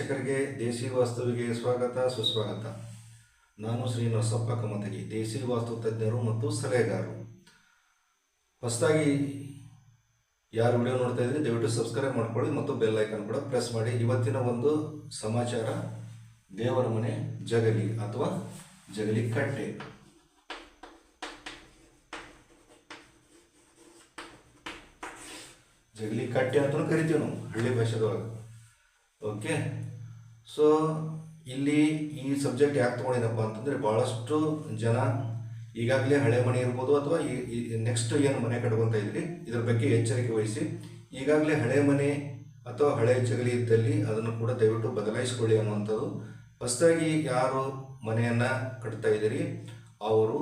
ವೀಕ್ಷಕರಿಗೆ ದೇಸಿ ವಾಸ್ತುವಿಗೆ ಸ್ವಾಗತ, ಸುಸ್ವಾಗತ. ನಾನು ಶ್ರೀ ನರಸಪ್ಪ ಕಮತಗಿ, ದೇಸಿ ವಾಸ್ತು ತಜ್ಞರು ಮತ್ತು ಸಲಹೆಗಾರರು. ಹೊಸದಾಗಿ ಯಾರು ವಿಡಿಯೋ ನೋಡ್ತಾ ಇದ್ರೆ ದಯವಿಟ್ಟು ಸಬ್ಸ್ಕ್ರೈಬ್ ಮಾಡ್ಕೊಳ್ಳಿ ಮತ್ತು ಬೆಲ್ ಐಕನ್ ಕೂಡ ಪ್ರೆಸ್ ಮಾಡಿ. ಇವತ್ತಿನ ಒಂದು ಸಮಾಚಾರ, ದೇವರ ಮನೆ, ಜಗಲಿ ಅಥವಾ ಜಗಲಿ ಕಟ್ಟೆ ಜಗಲಿ ಕಟ್ಟೆ ಅಂತಲೂ ಕರಿತೀವಿ ನಾವು, ಹಳ್ಳಿ ಭಾಷೆದೊಳಗೆ. ಓಕೆ? ಸೊ ಇಲ್ಲಿ ಈ ಸಬ್ಜೆಕ್ಟ್ ಯಾಕೆ ತೊಗೊಂಡಿನಪ್ಪ ಅಂತಂದರೆ ಭಾಳಷ್ಟು ಜನ ಈಗಾಗಲೇ ಹಳೆ ಮನೆ ಇರ್ಬೋದು ಅಥವಾ ಈ ನೆಕ್ಸ್ಟ್ ಏನು ಮನೆ ಕಟ್ಕೊತಾ ಇದ್ರಿ, ಇದ್ರ ಬಗ್ಗೆ ಎಚ್ಚರಿಕೆ ವಹಿಸಿ. ಈಗಾಗಲೇ ಹಳೆ ಮನೆ ಅಥವಾ ಹಳೆ ಜಗಲಿ ಇದ್ದಲ್ಲಿ ಅದನ್ನು ಕೂಡ ದಯವಿಟ್ಟು ಬದಲಾಯಿಸಿಕೊಳ್ಳಿ ಅನ್ನುವಂಥದ್ದು. ಹೊಸದಾಗಿ ಯಾರು ಮನೆಯನ್ನು ಕಟ್ತಾ ಇದ್ದೀರಿ, ಅವರು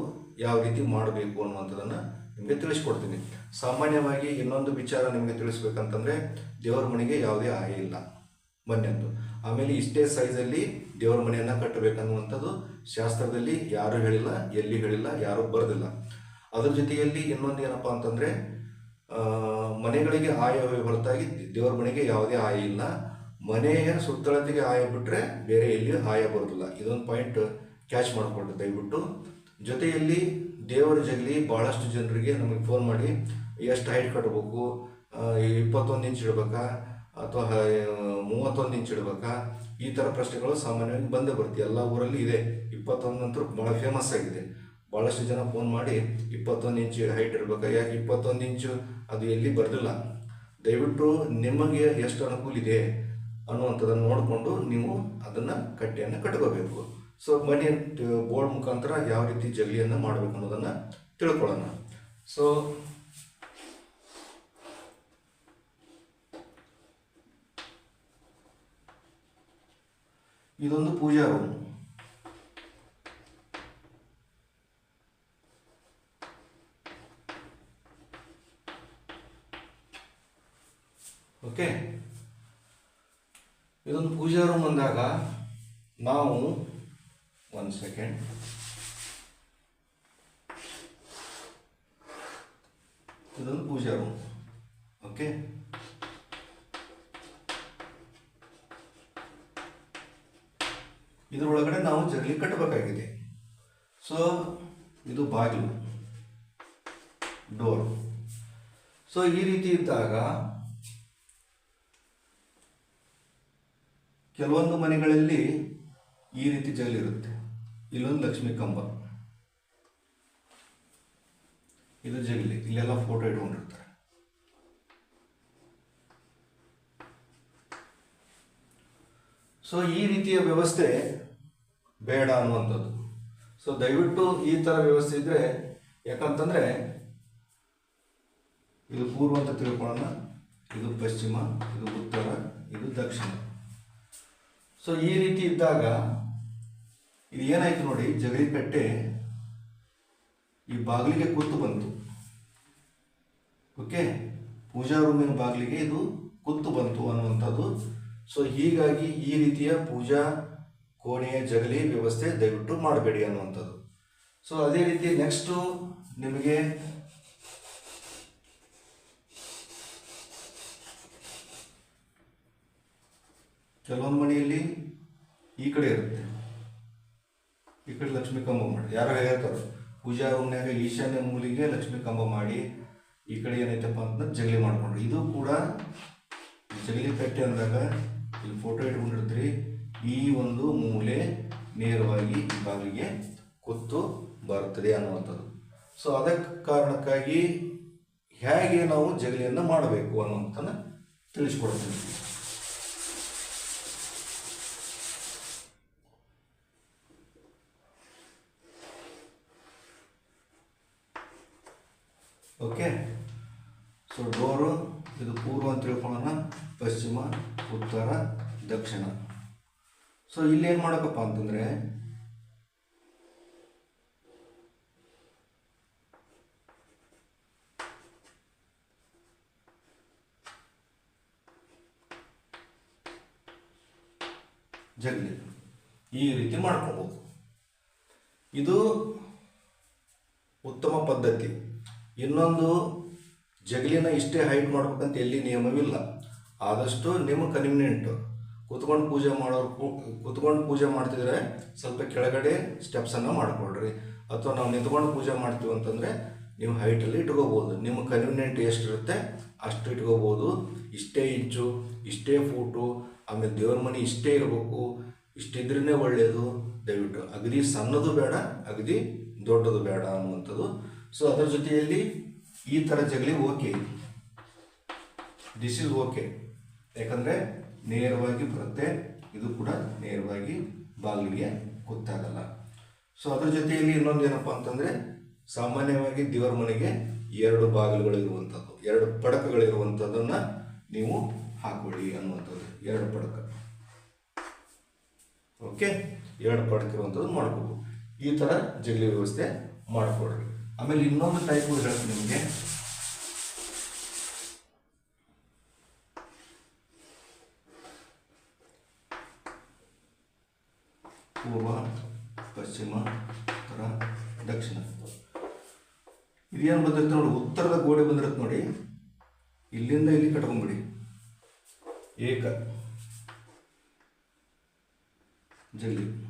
ಯಾವ ರೀತಿ ಮಾಡಬೇಕು ಅನ್ನುವಂಥದ್ದನ್ನು ನಿಮಗೆ ತಿಳಿಸ್ಕೊಡ್ತೀನಿ. ಸಾಮಾನ್ಯವಾಗಿ ಇನ್ನೊಂದು ವಿಚಾರ ನಿಮಗೆ ತಿಳಿಸ್ಬೇಕಂತಂದರೆ ದೇವರ ಮನೆಗೆ ಯಾವುದೇ ಆಯ ಇಲ್ಲ. ಮೊನ್ನೆದ್ದು ಆಮೇಲೆ ಇಷ್ಟೇ ಸೈಜಲ್ಲಿ ದೇವರ ಮನೆಯನ್ನು ಕಟ್ಟಬೇಕನ್ನುವಂಥದ್ದು ಶಾಸ್ತ್ರದಲ್ಲಿ ಯಾರು ಹೇಳಿಲ್ಲ, ಎಲ್ಲಿ ಹೇಳಿಲ್ಲ, ಯಾರು ಬರೆದಿಲ್ಲ. ಅದ್ರ ಜೊತೆಯಲ್ಲಿ ಇನ್ನೊಂದು ಏನಪ್ಪ ಅಂತಂದರೆ ಮನೆಗಳಿಗೆ ಆಯವೇ ಹೊರತಾಗಿ ದೇವರ ಮನೆಗೆ ಯಾವುದೇ ಆಯ ಇಲ್ಲ. ಮನೆಯ ಸುತ್ತಳತೆಗೆ ಆಯ ಬಿಟ್ಟರೆ ಬೇರೆ ಎಲ್ಲಿಯೂ ಆಯ ಬರೋದಿಲ್ಲ. ಇದೊಂದು ಪಾಯಿಂಟ್ ಕ್ಯಾಚ್ ಮಾಡಿಕೊಂಡು ದಯವಿಟ್ಟು. ಜೊತೆಯಲ್ಲಿ ದೇವರ ಜಗಲಿ ಭಾಳಷ್ಟು ಜನರಿಗೆ ನಮಗೆ ಫೋನ್ ಮಾಡಿ, ಎಷ್ಟು ಹೈಟ್ ಕಟ್ಟಬೇಕು ಇಪ್ಪತ್ತೊಂದು ಇಂಚ್ ಇಡ್ಬೇಕಾ ಅಥವಾ ಮೂವತ್ತೊಂದು ಇಂಚ್ ಇಡ್ಬೇಕಾ? ಈ ಥರ ಪ್ರಶ್ನೆಗಳು ಸಾಮಾನ್ಯವಾಗಿ ಬಂದೇ ಬರುತ್ತೆ. ಎಲ್ಲ ಊರಲ್ಲಿ ಇದೆ. ಇಪ್ಪತ್ತೊಂದು ಅಂತೂ ಭಾಳ ಫೇಮಸ್ ಆಗಿದೆ. ಭಾಳಷ್ಟು ಜನ ಫೋನ್ ಮಾಡಿ, ಇಪ್ಪತ್ತೊಂದು ಇಂಚು ಹೈಟ್ ಇರಬೇಕಾ ಯಾಕೆ ಇಪ್ಪತ್ತೊಂದು ಇಂಚು? ಅದು ಎಲ್ಲಿ ಬರ್ದಿಲ್ಲ. ದಯವಿಟ್ಟು ನಿಮಗೆ ಎಷ್ಟು ಅನುಕೂಲ ಇದೆ ಅನ್ನುವಂಥದ್ದನ್ನು ನೋಡಿಕೊಂಡು ನೀವು ಅದನ್ನು ಕಟ್ಟೆಯನ್ನು ಕಟ್ಕೋಬೇಕು. ಸೊ ಮನೆ ಬೋರ್ಡ್ ಮುಖಾಂತರ ಯಾವ ರೀತಿ ಜಗಲಿಯನ್ನು ಮಾಡಬೇಕು ಅನ್ನೋದನ್ನು ತಿಳ್ಕೊಳ್ಳೋಣ. ಸೊ ಇದೊಂದು ಪೂಜಾ ರೂಮ್ ಓಕೆ ಇದೊಂದು ಪೂಜಾ ರೂಮ್ ಅಂದಾಗ ನಾವು ಒಂದು ಸೆಕೆಂಡ್ ಇದೊಂದು ಪೂಜಾ ರೂಮ್ ಓಕೆ ಇದರೊಳಗಡೆ ನಾವು ಜರ್ಲಿ ಕಟ್ಟಬೇಕಾಗಿದೆ. ಸೊ ಇದು ಬಾಗಿಲು. ಡೋರ್ ಸೊ ಈ ರೀತಿ ಇದ್ದಾಗ ಕೆಲವೊಂದು ಮನೆಗಳಲ್ಲಿ ಈ ರೀತಿ ಜಗಲಿರುತ್ತೆ ಇಲ್ಲೊಂದು ಲಕ್ಷ್ಮಿ ಕಂಬ. ಇದು ಜಗಲಿ ಇಲ್ಲೆಲ್ಲ ಫೋಟೋ ಇಟ್ಕೊಂಡಿರ್ತಾರೆ. ಸೊ ಈ ರೀತಿಯ ವ್ಯವಸ್ಥೆ ಬೇಡ ಅನ್ನುವಂಥದ್ದು. ಸೊ ದಯವಿಟ್ಟು ಈ ಥರ ವ್ಯವಸ್ಥೆ ಇದ್ದರೆ ಯಾಕಂತಂದರೆ ಇದು ಪೂರ್ವ ಅಂತ ತಿಳ್ಕೊಳ್ಳೋಣ. ಇದು ಪಶ್ಚಿಮ, ಇದು ಉತ್ತರ, ಇದು ದಕ್ಷಿಣ. ಸೊ ಈ ರೀತಿ ಇದ್ದಾಗ ಇದು ಏನಾಯ್ತು ನೋಡಿ ಜಗಲಿ ಕಟ್ಟೆ ಈ ಬಾಗಿಲಿಗೆ ಕೂತು ಬಂತು. ಓಕೆ ಪೂಜಾ ರೂಮಿನ ಬಾಗಿಲಿಗೆ ಇದು ಕುತ್ತು ಬಂತು ಅನ್ನುವಂಥದ್ದು ಸೊ ಹೀಗಾಗಿ ಈ ರೀತಿಯ ಪೂಜಾ ಕೋಣೆಯ ಜಗಲಿ ವ್ಯವಸ್ಥೆ ದಯವಿಟ್ಟು ಮಾಡಬೇಡಿ ಅನ್ನುವಂಥದ್ದು. ಸೊ ಅದೇ ರೀತಿ ನೆಕ್ಸ್ಟು ನಿಮಗೆ ಕೆಲವೊಂದು ಮನೆಯಲ್ಲಿ ಈ ಕಡೆ ಇರುತ್ತೆ. ಈ ಕಡೆ ಲಕ್ಷ್ಮೀ ಕಂಬ ಮಾಡಿ, ಯಾರೋ ಹೇಳ್ತಾರೆ, ಪೂಜಾ ರೂಮ್ನಾಗ ಈಶಾನ್ಯ ಮೂಲಿಗೆ ಲಕ್ಷ್ಮೀ ಕಂಬ ಮಾಡಿ ಈ ಕಡೆ ಏನೈತಪ್ಪ ಅಂತ ಜಗಲಿ ಮಾಡಿಕೊಂಡ್ರು. ಇದು ಕೂಡ ಜಗಲಿ ಕಟ್ಟೆ ಅಂದಾಗ ಇಲ್ಲಿ ಫೋಟೋ ಇಟ್ಕೊಂಡಿರ್ತೀರಿ ಈ ಒಂದು ಮೂಲೆ ನೇರವಾಗಿ ಬಾಗಿಲಿಗೆ ಕುತ್ತು ಬರುತ್ತದೆ ಅನ್ನುವಂಥದ್ದು. ಸೊ ಅದಕ್ಕೆ ಕಾರಣಕ್ಕಾಗಿ ಹೇಗೆ ನಾವು ಜಗಲಿಯನ್ನು ಮಾಡಬೇಕು ಅನ್ನುವಂಥನ್ನು ತಿಳಿಸ್ಕೊಡ್ತೀವಿ ಓಕೆ ಸೊ ಡೋರು ಇದು ಪೂರ್ವ ಅಂತ ತಿಳ್ಕೊಳ್ಳೋಣ, ಪಶ್ಚಿಮ, ಉತ್ತರ, ದಕ್ಷಿಣ. ಸೊ ಇಲ್ಲಿ ಏನು ಮಾಡಬೇಕಪ್ಪ ಅಂತಂದರೆ, ಜಗಲಿ. ಈ ರೀತಿ ಮಾಡ್ಕೋಬೋದು. ಇದು ಉತ್ತಮ ಪದ್ಧತಿ. ಇನ್ನೊಂದು ಜಗಲಿನ ಇಷ್ಟೇ ಹೈಟ್ ಮಾಡ್ಬೇಕಂತ ಎಲ್ಲಿ ನಿಯಮವಿಲ್ಲ. ಆದಷ್ಟು ನಿಮ್ಮ ಕನ್ವಿನಿಯಂಟ್ ಕೂತ್ಕೊಂಡು ಪೂಜೆ ಮಾಡೋರು ಕೂತ್ಕೊಂಡು ಪೂಜೆ ಮಾಡ್ತಿದ್ರೆ ಸ್ವಲ್ಪ ಕೆಳಗಡೆ ಸ್ಟೆಪ್ಸನ್ನು ಮಾಡ್ಕೊಳ್ರಿ. ಅಥವಾ ನಾವು ನಿಂತ್ಕೊಂಡು ಪೂಜೆ ಮಾಡ್ತೀವಿ ಅಂತಂದರೆ ನೀವು ಹೈಟಲ್ಲಿ ಇಟ್ಕೋಬೋದು. ನಿಮ್ಮ ಕನ್ವಿನಿಯಂಟ್ ಎಷ್ಟಿರುತ್ತೆ ಅಷ್ಟು ಇಟ್ಕೋಬೋದು. ಇಷ್ಟೇ ಇಂಚು ಇಷ್ಟೇ ಫೂಟು ಆಮೇಲೆ ದೇವ್ರ ಮನೆ ಇಷ್ಟೇ ಇರಬೇಕು. ಇಷ್ಟಿದ್ರೇ ಒಳ್ಳೆಯದು ದಯವಿಟ್ಟು ಅಗದಿ ಸಣ್ಣದು ಬೇಡ, ಅಗದಿ ದೊಡ್ಡದು ಬೇಡ ಅನ್ನುವಂಥದ್ದು. ಸೊ ಅದರ ಜೊತೆಯಲ್ಲಿ ಈ ಥರ ಜಗಲಿ ಓಕೆ ದಿಸ್ ಇಸ್ ಓಕೆ ಯಾಕಂದರೆ ನೇರವಾಗಿ ಬರುತ್ತೆ, ಇದು ಕೂಡ ನೇರವಾಗಿ ಬಾಗಿಲಿಗೆ ಗೊತ್ತಾಗಲ್ಲ. ಸೊ ಅದ್ರ ಜೊತೆಯಲ್ಲಿ ಇನ್ನೊಂದು ಏನಪ್ಪ ಅಂತಂದರೆ, ಸಾಮಾನ್ಯವಾಗಿ ದೇವರ ಮನೆಗೆ ಎರಡು ಬಾಗಿಲುಗಳು ಇರುವಂಥದ್ದು ಎರಡು ಪಡಕಗಳಿರುವಂಥದ್ದನ್ನು ನೀವು ಹಾಕೊಳ್ಳಿ ಅನ್ನುವಂಥದ್ದು, ಎರಡು ಪಡಕ. ಓಕೆ ಎರಡು ಪಡಕ ಇರುವಂಥದ್ದು ಮಾಡ್ಕೋಬೋದು. ಈ ಥರ ಜಗಲಿ ವ್ಯವಸ್ಥೆ ಮಾಡಿಕೊಡ್ರಿ. ಆಮೇಲೆ ಇನ್ನೊಂದು ಟೈಪ್ ಹೇಳ್ತೀನಿ ನಿಮಗೆ. ಪೂರ್ವ, ಪಶ್ಚಿಮ, ಉತ್ತರ, ದಕ್ಷಿಣ. ಇದೇನು ಬಂದಿರುತ್ತೆ ನೋಡಿ, ಉತ್ತರದ ಗೋಡೆ ಬಂದಿರುತ್ತೆ ನೋಡಿ. ಇಲ್ಲಿಂದ ಇಲ್ಲಿ ಕಟ್ಕೊಂಡ್ಬಿಡಿ ಏಕ. ಜಲ್ಲಿ.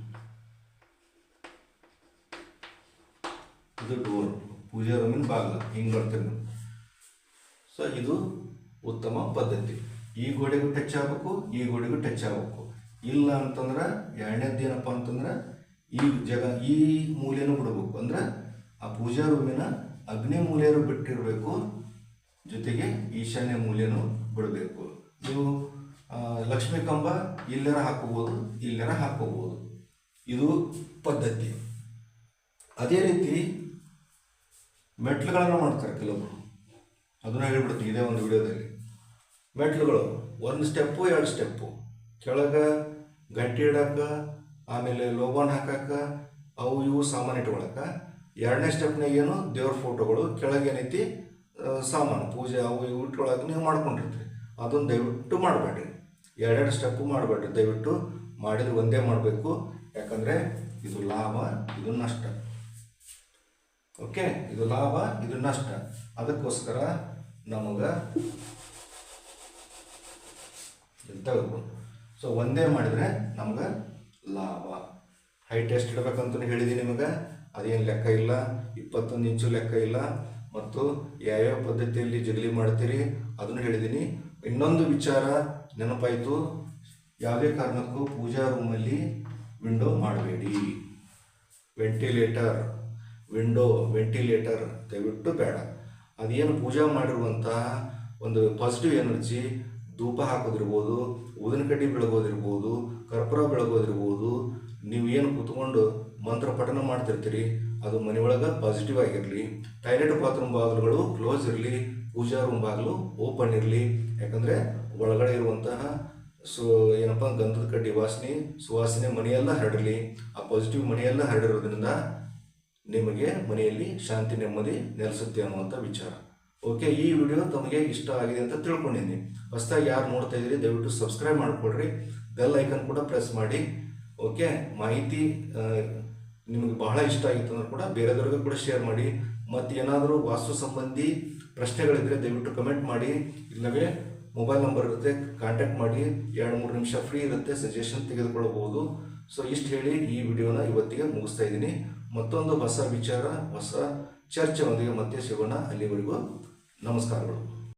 ಇದು ಡೋರ್ ಪೂಜಾ ರೂಮಿನ ಬಾಗಿಲ, ಹಿಂಗೆ ಬರ್ತೇನೆ ಸೊ ಇದು ಉತ್ತಮ ಪದ್ಧತಿ. ಈ ಗೋಡೆಗೂ ಟಚ್ ಆಗಬೇಕು, ಈ ಗೋಡೆಗೂ ಟಚ್ ಆಗಬೇಕು. ಇಲ್ಲ ಅಂತಂದ್ರೆ ಎರಡನೇದ್ದು ಏನಪ್ಪ ಅಂತಂದ್ರೆ, ಈ ಜಗ, ಈ ಮೂಲೆನೂ ಬಿಡಬೇಕು. ಅಂದ್ರೆ, ಆ ಪೂಜಾ ರೂಮಿನ ಅಗ್ನಿ ಮೂಲೆಯರು ಬಿಟ್ಟಿರಬೇಕು, ಜೊತೆಗೆ ಈಶಾನ್ಯ ಮೂಲೆಯೂ ಬಿಡಬೇಕು. ನೀವು ಲಕ್ಷ್ಮೀ ಕಂಬ ಇಲ್ಲರ ಹಾಕೋಬೋದು ಇಲ್ಲರ ಹಾಕೋಬೋದು. ಇದು ಪದ್ಧತಿ. ಅದೇ ರೀತಿ ಮೆಟ್ಲುಗಳನ್ನು ಮಾಡ್ತಾರೆ ಕೆಲವರು. ಅದನ್ನ ಹೇಳಿಬಿಡ್ತೀನಿ ಇದೇ ಒಂದು ವಿಡಿಯೋದಲ್ಲಿ. ಮೆಟ್ಲುಗಳು, ಒಂದು ಸ್ಟೆಪ್ಪು, ಎರಡು ಸ್ಟೆಪ್ಪು. ಕೆಳಗೆ ಗಂಟೆ ಇಡಕ್ಕೆ ಆಮೇಲೆ ಲೋಬಾನ್ ಹಾಕಕ್ಕೆ ಅವು ಇವು ಸಾಮಾನು ಇಟ್ಕೊಳಕ್ಕೆ ಎರಡನೇ ಸ್ಟೆಪ್ನಾಗ ಏನು? ದೇವ್ರ ಫೋಟೋಗಳು. ಕೆಳಗೆ ಏನೈತಿ? ಸಾಮಾನು. ಪೂಜೆ ಅವು ಇವು ಇಟ್ಕೊಳಕ್ಕೆ ನೀವು ಮಾಡ್ಕೊಂಡಿರ್ತೀರಿ. ಅದನ್ನು ದಯವಿಟ್ಟು ಮಾಡಬೇಡ್ರಿ. ಎರಡೆರಡು ಸ್ಟೆಪ್ಪು ಮಾಡಬೇಡ್ರಿ. ದಯವಿಟ್ಟು ಮಾಡಿದ್ರೆ ಒಂದೇ ಮಾಡಬೇಕು. ಯಾಕಂದರೆ ಇದು ಲಾಭ, ಇದು ನಷ್ಟ. ಓಕೆ? ಇದು ಲಾಭ, ಇದು ನಷ್ಟ. ಅದಕ್ಕೋಸ್ಕರ ನಮಗೆ ತೆಗೆದು ಸೊ ಒಂದೇ ಮಾಡಿದರೆ ನಮ್ಗೆ ಲಾಭ. ಹೈಟ್ ಎಷ್ಟು ಇಡಬೇಕಂತ ಹೇಳಿದ್ದೀನಿ ನಿಮಗೆ. ಅದೇನು ಲೆಕ್ಕ ಇಲ್ಲ. ಇಪ್ಪತ್ತೊಂದು ಇಂಚು ಲೆಕ್ಕ ಇಲ್ಲ. ಮತ್ತು ಯಾವ್ಯಾವ ಪದ್ಧತಿಯಲ್ಲಿ ಜಗಲಿ ಮಾಡ್ತೀರಿ ಅದನ್ನು ಹೇಳಿದ್ದೀನಿ ಇನ್ನೊಂದು ವಿಚಾರ ನೆನಪಾಯಿತು. ಯಾವುದೇ ಕಾರಣಕ್ಕೂ ಪೂಜಾ ರೂಮಲ್ಲಿ ವಿಂಡೋ ಮಾಡಬೇಡಿ. ವೆಂಟಿಲೇಟರ್ ವಿಂಡೋ ವೆಂಟಿಲೇಟರ್ ದಯವಿಟ್ಟು ಬೇಡ. ಅದೇನು ಪೂಜೆ ಮಾಡಿರುವಂತಹ ಒಂದು ಪಾಸಿಟಿವ್ ಎನರ್ಜಿ ಧೂಪ ಹಾಕೋದಿರ್ಬೋದು ಊದಿನ ಕಡ್ಡಿ ಬೆಳಗೋದಿರ್ಬೋದು, ಕರ್ಪೂರ ಬೆಳಗೋದಿರ್ಬೋದು ಏನು ಕೂತ್ಕೊಂಡು ಮಂತ್ರ ಪಠನ ಮಾಡ್ತಿರ್ತೀರಿ, ಅದು ಮನೆಯೊಳಗೆ ಪಾಸಿಟಿವ್ ಆಗಿರಲಿ. ಟಾಯ್ಲೆಟ್ ಬಾತ್ರೂಮ್ ಬಾಗಿಲುಗಳು ಕ್ಲೋಸ್ ಇರಲಿ, ಪೂಜಾ ರೂಮ್ ಬಾಗಿಲು ಓಪನ್ ಇರಲಿ. ಯಾಕಂದರೆ ಒಳಗಡೆ ಇರುವಂತಹ ಸೊ, ಏನಪ್ಪ, ಗಂಧದ ಕಡ್ಡಿ ವಾಸನೆ, ಸುವಾಸನೆ ಮನೆಯೆಲ್ಲ ಹರಡಲಿ. ಆ ಪಾಸಿಟಿವ್ ಮನೆಯೆಲ್ಲ ಹರಡಿರೋದ್ರಿಂದ ನಿಮಗೆ ಮನೆಯಲ್ಲಿ ಶಾಂತಿ ನೆಮ್ಮದಿ ನೆಲೆಸುತ್ತೆ ಅನ್ನುವಂಥ ವಿಚಾರ. ಓಕೆ ಈ ವಿಡಿಯೋ ತಮಗೆ ಇಷ್ಟ ಆಗಿದೆ ಅಂತ ತಿಳ್ಕೊಂಡಿದ್ದೀನಿ. ಹೊಸದಾಗಿ ಯಾರು ನೋಡ್ತಾ ಇದ್ದೀರಿ, ದಯವಿಟ್ಟು ಸಬ್ಸ್ಕ್ರೈಬ್ ಮಾಡಿಕೊಡ್ರಿ ಬೆಲ್ ಐಕನ್ ಕೂಡ ಪ್ರೆಸ್ ಮಾಡಿ. ಓಕೆ ಮಾಹಿತಿ ನಿಮಗೆ ಬಹಳ ಇಷ್ಟ ಆಗಿತ್ತು ಅಂದ್ರೆ ಕೂಡ ಬೇರೆದವ್ರಿಗೂ ಕೂಡ ಶೇರ್ ಮಾಡಿ. ಮತ್ತು ಏನಾದರೂ ವಾಸ್ತು ಸಂಬಂಧಿ ಪ್ರಶ್ನೆಗಳಿದ್ದರೆ ದಯವಿಟ್ಟು ಕಮೆಂಟ್ ಮಾಡಿ. ಇಲ್ಲವೇ ಮೊಬೈಲ್ ನಂಬರ್ ಇರುತ್ತೆ ಕಾಂಟ್ಯಾಕ್ಟ್ ಮಾಡಿ. ಎರಡು ಮೂರು ನಿಮಿಷ ಫ್ರೀ ಇರುತ್ತೆ ಸಜೆಷನ್ ತೆಗೆದುಕೊಳ್ಳಬಹುದು. ಸೊ ಇಷ್ಟು ಹೇಳಿ ಈ ವಿಡಿಯೋನ ಇವತ್ತಿಗೆ ಮುಗಿಸ್ತಾ ಇದ್ದೀನಿ. ಮತ್ತೊಂದು ಹೊಸ ವಿಚಾರ ಹೊಸ ಚರ್ಚೆಯೊಂದಿಗೆ ಮತ್ತೆ ಸಿಗೋಣ. ಅಲ್ಲಿವರೆಗೂ ನಮಸ್ಕಾರಗಳು.